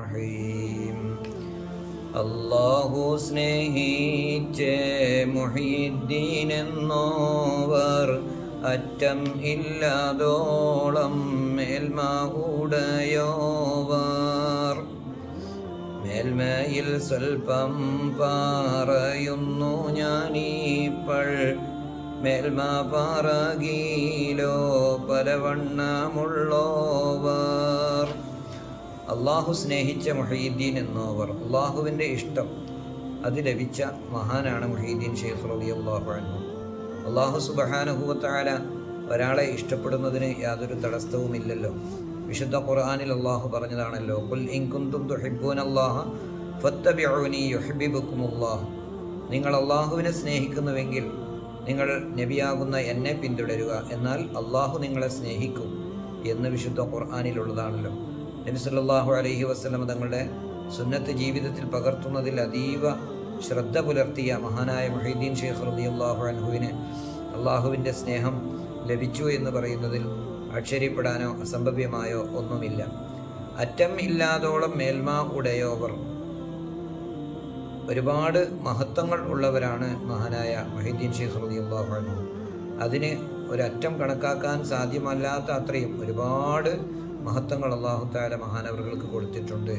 റഹീം. അല്ലാഹു സ്നേഹിച്ചേ മുഹീദ്ദീൻ എന്നോവർ അറ്റം ഇല്ലാതോളം മേൽമ ഉടയോവർ മേൽമയിൽ സ്വൽപ്പം പാറയുന്നു ഞാനീപ്പൾ. മേൽമ പാറകീലോ പലവണ്ണമുള്ളോവർ. അള്ളാഹു സ്നേഹിച്ച മുഹീദ്ദീൻ എന്നവർ അള്ളാഹുവിന്റെ ഇഷ്ടം അത് ലഭിച്ച മഹാനാണ് മുഹീദ്ദീൻ ഷെയ്ഖ് റബി അള്ളാഹു അനു അള്ളാഹു സുബഹാനുഭൂത്താല ഒരാളെ ഇഷ്ടപ്പെടുന്നതിന് യാതൊരു തടസ്സവുമില്ലല്ലോ. വിശുദ്ധ ഖുർആാനിൽ അള്ളാഹു പറഞ്ഞതാണല്ലോ കുൽ ഇൻകുന്തും നിങ്ങൾ അള്ളാഹുവിനെ സ്നേഹിക്കുന്നുവെങ്കിൽ നിങ്ങൾ നബിയാകുന്ന എന്നെ പിന്തുടരുക എന്നാൽ അള്ളാഹു നിങ്ങളെ സ്നേഹിക്കും എന്ന് വിശുദ്ധ ഖുർആനിലുള്ളതാണല്ലോ. നബി അലഹി വസല്ലം തങ്ങളുടെ സുന്നത്ത് ജീവിതത്തിൽ പകർത്തുന്നതിൽ അതീവ ശ്രദ്ധ പുലർത്തിയ മഹാനായ മുഹീദ്ദീൻ ഷെയ്ഖ് റബി അള്ളാഹു അൻഹുവിന് അള്ളാഹുവിന്റെ സ്നേഹം ലഭിച്ചു എന്ന് പറയുന്നതിൽ ആശ്ചര്യപ്പെടാനോ അസംഭവ്യമായോ ഒന്നുമില്ല. അറ്റം ഇല്ലാതോളം മേൽമ ഉടയോവർ. ഒരുപാട് മഹത്വങ്ങൾ ഉള്ളവരാണ് മഹാനായ മൊഹീദ്ദീൻ ഷെയ്ഖ് റബി അള്ളാഹു അൻഹു. അതിന് ഒരറ്റം കണക്കാക്കാൻ സാധ്യമല്ലാത്ത അത്രയും ഒരുപാട് മഹത്വങ്ങൾ അള്ളാഹുത്താല മഹാനവറുകൾക്ക് കൊടുത്തിട്ടുണ്ട്.